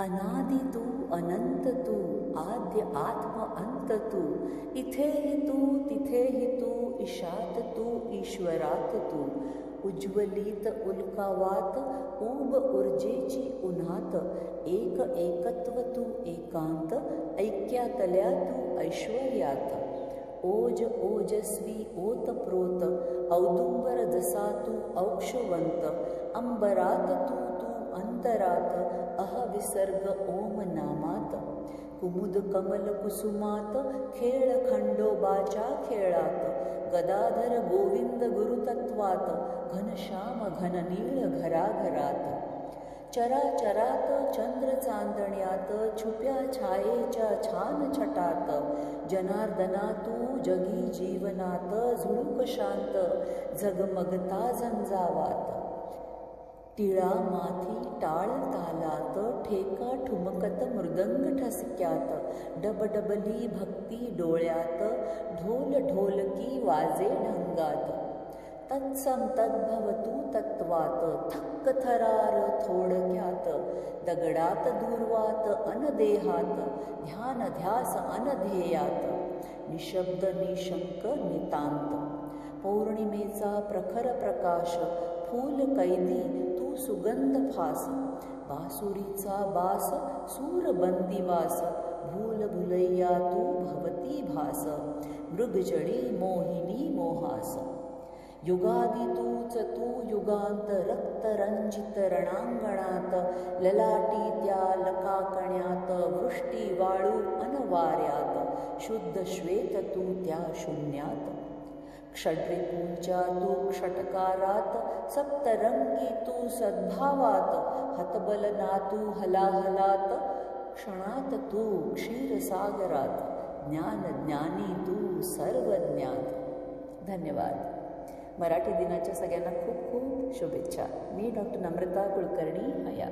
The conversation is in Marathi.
अनादि तू, अनंत तू, आद्य आत्म अंत तू। इथेही तू तिथेही तू, ईशात तू, ईश्वरात तू। उज्ज्वलित, उल्कावात उब ऊर्जेची उन्हात। एक एकत्व तू, एकांत। ऐक्यातल्या तू, ऐश्वर्यात। ओज, ओजस्वी, ओत प्रोत। औदुंबर जसा तू, औक्षवंत। अंबरात तू अंतरात अह विसर्ग ओम नामात. कुमुद कमल कुसुमात खेळ खंडोबाच्या खेळात. गदाधर गोविंद गुरुतत्वात घनश्याम घननीळ घराघरात. चराचरात चंद्र चांदण्यात छुप्या छायेच्या छान छटात. जनार्दना तू जगी जीवनात झुळूक शांत झगमगता झंझावात. तिळा माथी टाळ तालात ठेका ठुमकत मृदंग ठसक्यात. डबडबली भक्ती डोळ्यात ढोल ढोलकी वाजे ढंगात. तत्सम तद्भवतु तत्वात थक्क थरार थोडक्यात. दगडात दूर्वात अनदेहात ध्यान ध्यास अनध्येयात निशब्द निशंक नितांत. पौर्णिमेचा प्रखर प्रकाश फूल कैदी तू सुगंध फास. बासुरीचा बास सूर बंदिवास भूल भुलैया तू भवती भास. मृगजळी मोहिनी मोहास. युगादि तूच तू युगांत रक्तरंजित रणांगणात. ललाटी त्या लकाकण्यात वृष्टी वाळू अनवाऱ्यात. शुद्ध श्वेत तू त्या शून्यात. क्षड्रिपूंच्या तू षटकारात सप्तरंगी तू सद्भावात हतबलना तू हलाहलात क्षणात तू क्षीरसागरात ज्ञान ज्ञानी तू सर्वज्ञात. धन्यवाद. मराठी दिनाच्या सगळ्यांना खूप खूप शुभेच्छा. मी डॉक्टर नम्रता कुलकर्णी हया.